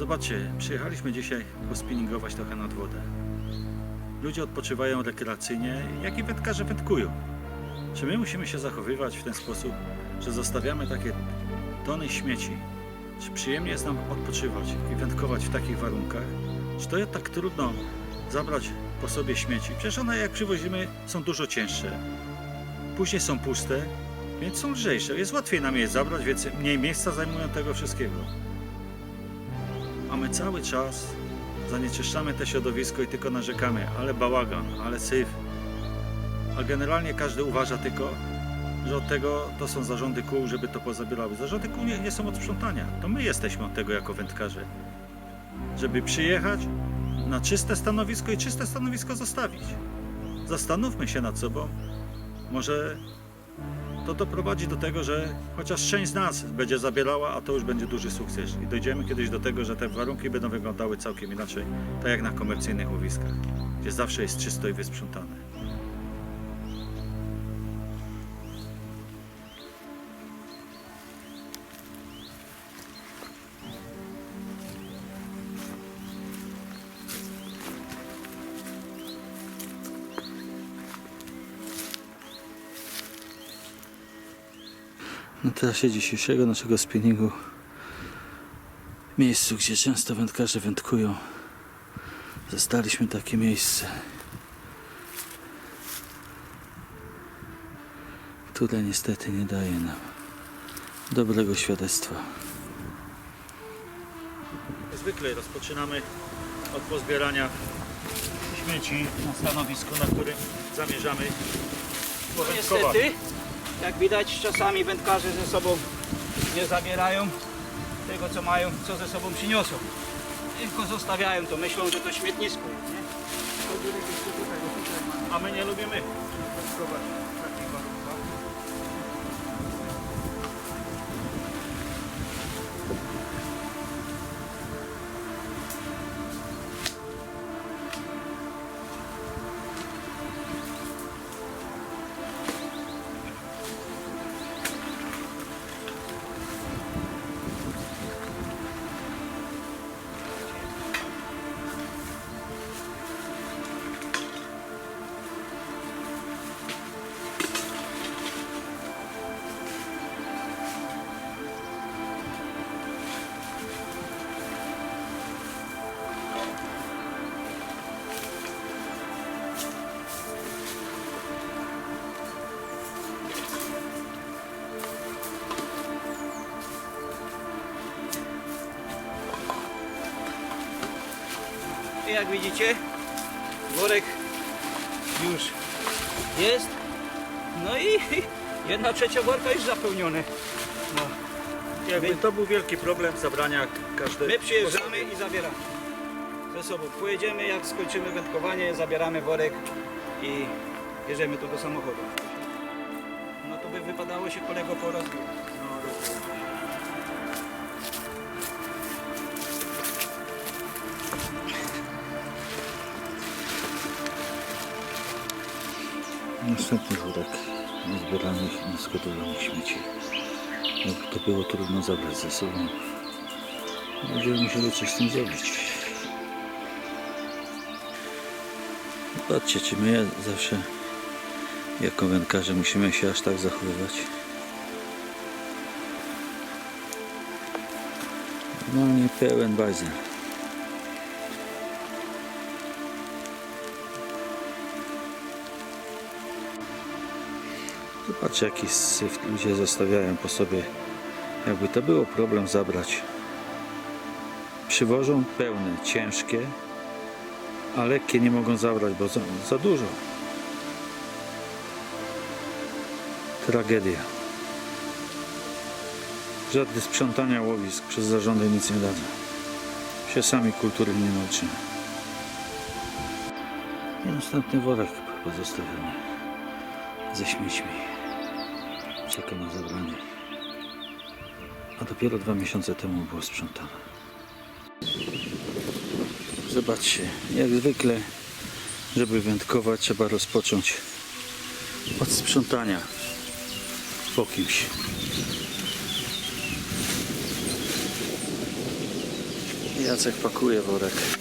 Zobaczcie, przyjechaliśmy dzisiaj pospinningować trochę nad wodę. Ludzie odpoczywają rekreacyjnie, jak i wędkarze wędkują. Czy my musimy się zachowywać w ten sposób, że zostawiamy takie tony śmieci? Czy przyjemnie jest nam odpoczywać i wędkować w takich warunkach? Czy to jest tak trudno zabrać po sobie śmieci? Przecież one jak przywozimy są dużo cięższe. Później są puste, więc są lżejsze. Jest łatwiej nam je zabrać, więc mniej miejsca zajmują tego wszystkiego. A my cały czas zanieczyszczamy te środowisko i tylko narzekamy, ale bałagan, ale syf. A generalnie każdy uważa tylko, że od tego to są zarządy kół, żeby to pozabierały. Zarządy kół nie, nie są od sprzątania. To my jesteśmy od tego jako wędkarze. Żeby przyjechać na czyste stanowisko i czyste stanowisko zostawić. Zastanówmy się nad sobą. Może to doprowadzi do tego, że chociaż część z nas będzie zabierała, a to już będzie duży sukces. I dojdziemy kiedyś do tego, że te warunki będą wyglądały całkiem inaczej, tak jak na komercyjnych łowiskach, gdzie zawsze jest czysto i wysprzątane. Na trasie dzisiejszego naszego spinningu w miejscu, gdzie często wędkarze wędkują zastaliśmy takie miejsce. Które niestety nie daje nam dobrego świadectwa. Zwykle rozpoczynamy od pozbierania śmieci na stanowisku, na którym zamierzamy powędkować. Jak widać, czasami wędkarze ze sobą nie zabierają tego, co mają, co ze sobą przyniosą. Tylko zostawiają to, myślą, że to śmietnisko jest, nie? A my nie lubimy I jak widzicie, worek już jest. No i jedna trzecia worka już zapełnione. No. Jakby to był wielki problem zabrania każdego. My przyjeżdżamy i zabieramy ze sobą. Pojedziemy, jak skończymy wędkowanie, zabieramy worek i bierzemy to do samochodu. No to by wypadało się kolego porozwijać. Następny worek niezbieranych i nieskodowanych śmieci. Jakby to było trudno zabrać ze sobą. Będziemy musieli coś z tym zrobić. Patrzcie, czy my zawsze jako wędkarze musimy się aż tak zachowywać. Normalnie pełen bazen. Zobaczcie jaki syf ludzie zostawiają po sobie. Jakby to było problem zabrać. Przywożą pełne, ciężkie, a lekkie nie mogą zabrać, bo za, za dużo. Tragedia. Żadne sprzątania łowisk przez zarządy nic nie dadzą. Się sami kultury nie nauczymy. I następny worek pozostawiony ze śmiećmi. Czeka na zabranie. A dopiero dwa miesiące temu było sprzątane. Zobaczcie, jak zwykle, żeby wędkować, trzeba rozpocząć od sprzątania po kimś. Jacek pakuje worek.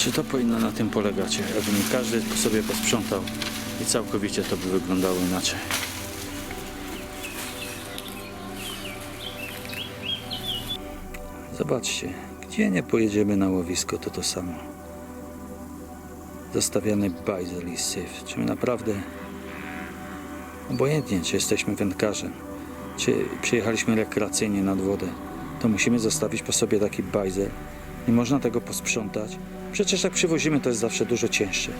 Czy to powinno na tym polegać? Aby nie każdy sobie posprzątał i całkowicie to by wyglądało inaczej. Zobaczcie, gdzie nie pojedziemy na łowisko, to to samo. Zostawiany bajzel i syf. Czy my naprawdę, obojętnie czy jesteśmy wędkarzem, czy przyjechaliśmy rekreacyjnie nad wodę, to musimy zostawić po sobie taki bajzel. Nie można tego posprzątać. Przecież jak przywozimy, to jest zawsze dużo cięższe.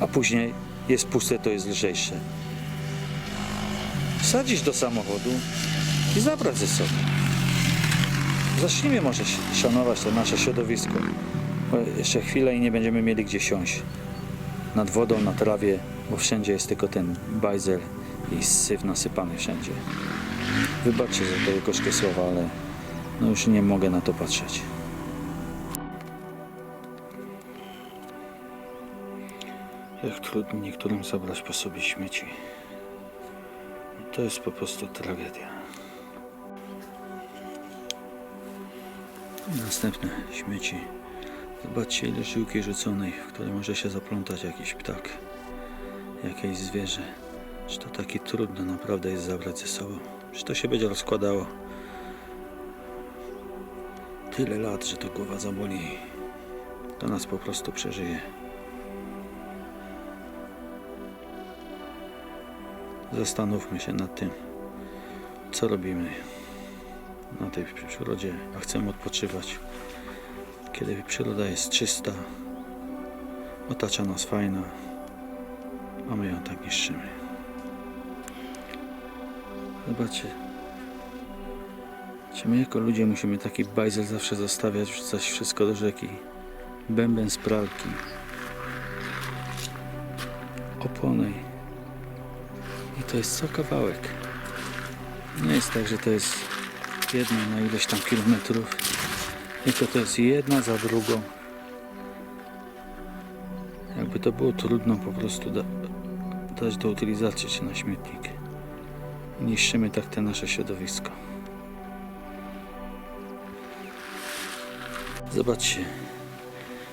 A później jest puste, to jest lżejsze. Wsadzić do samochodu i zabrać ze sobą. Zacznijmy może sz- szanować to nasze środowisko. Bo jeszcze chwilę i nie będziemy mieli gdzie siąść. Nad wodą, na trawie, bo wszędzie jest tylko ten bajzel i syf nasypany wszędzie. Wybaczcie za te gorzkie słowa, ale no już nie mogę na to patrzeć. Jak trudno niektórym zabrać po sobie śmieci. To jest po prostu tragedia. Następne śmieci. Zobaczcie ile żyłki rzuconej, w które może się zaplątać jakiś ptak, jakieś zwierzę. Czy to taki trudno naprawdę jest zabrać ze sobą? Czy to się będzie rozkładało? Tyle lat, że to głowa zaboli. To nas po prostu przeżyje. Zastanówmy się nad tym, co robimy na tej przyrodzie, a chcemy odpoczywać. Kiedy przyroda jest czysta, otacza nas fajna, a my ją tak niszczymy. Zobaczcie, czy my jako ludzie musimy taki bajzel zawsze zostawiać, wrzucać wszystko do rzeki? Bęben z pralki, to jest co kawałek. Nie jest tak, że to jest jedna na ileś tam kilometrów, tylko to jest jedna za drugą. Jakby to było trudno po prostu da, dać do utylizacji czy na śmietnik. Niszczymy tak te nasze środowisko. Zobaczcie,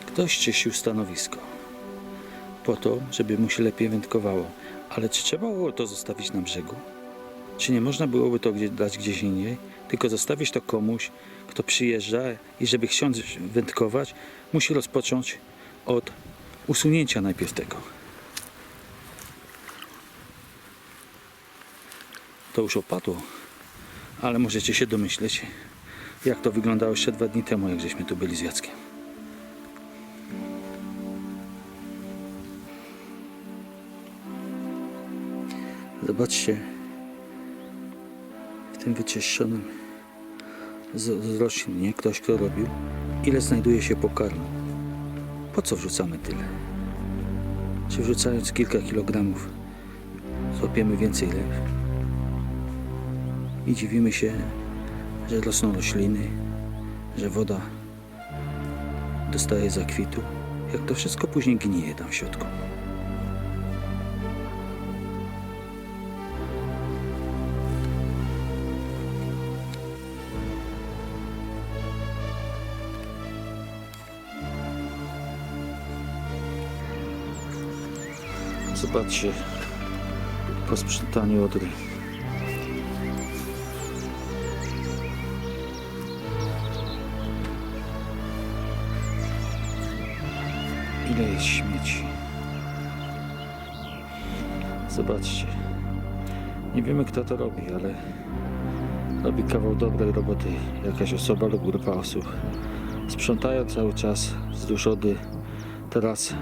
ktoś czyścił stanowisko po to, żeby mu się lepiej wędkowało. Ale czy trzeba było to zostawić na brzegu? Czy nie można byłoby to dać gdzieś indziej? Tylko zostawić to komuś, kto przyjeżdża i żeby chcieć wędkować, musi rozpocząć od usunięcia najpierw tego. To już opadło, ale możecie się domyśleć, jak to wyglądało jeszcze dwa dni temu, jak żeśmy tu byli z Jackiem. Zobaczcie, w tym wyczyszczonym z, z roślin, nie? ktoś kto robił, ile znajduje się pokarmu. Po co wrzucamy tyle? Czy wrzucając kilka kilogramów złapiemy więcej ryb? I dziwimy się, że rosną rośliny, że woda dostaje zakwitu, jak to wszystko później gnije tam w środku. Zobaczcie, po sprzątaniu odry. Ile jest śmieci. Zobaczcie. Nie wiemy kto to robi, ale robi kawał dobrej roboty jakaś osoba lub grupa osób. Sprzątają cały czas wzdłuż Odry. Teraz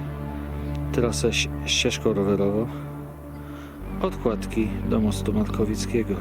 trasę ścieżką rowerową Odkładki do mostu Markowickiego.